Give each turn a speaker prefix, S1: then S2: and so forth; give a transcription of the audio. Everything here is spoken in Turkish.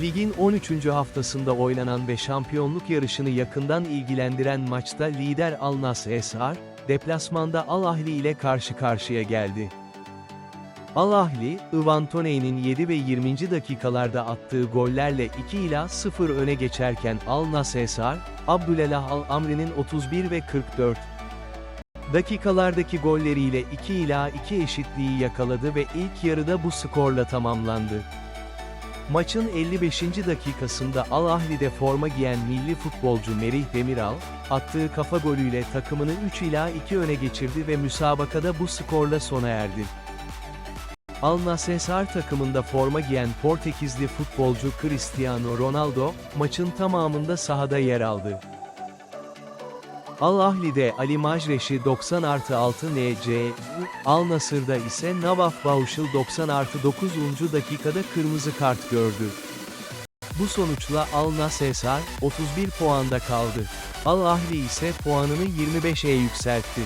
S1: Ligin 13. haftasında oynanan ve şampiyonluk yarışını yakından ilgilendiren maçta lider Al Nassr Esar, deplasmanda Al Ahli ile karşı karşıya geldi. Al Ahli, Ivan Toney'nin 7 ve 20. dakikalarda attığı gollerle 2 ila 0 öne geçerken Al Nassr Esar, Abdülelah Al Amri'nin 31 ve 44 dakikalardaki golleriyle 2 ila 2 eşitliği yakaladı ve ilk yarıda bu skorla tamamlandı. Maçın 55. dakikasında Al Ahli'de forma giyen milli futbolcu Merih Demiral, attığı kafa golüyle takımını 3 ila 2 öne geçirdi ve müsabakada bu skorla sona erdi. Al Nassr takımında forma giyen Portekizli futbolcu Cristiano Ronaldo, maçın tamamında sahada yer aldı. Al Ahli'de Ali Majreş'i 90 artı 6 NC, Al Nasır'da ise Navaf Bauşıl 90 artı 9. dakikada kırmızı kart gördü. Bu sonuçla Al Nassr 31 puanda kaldı. Al Ahli ise puanını 25'e yükseltti.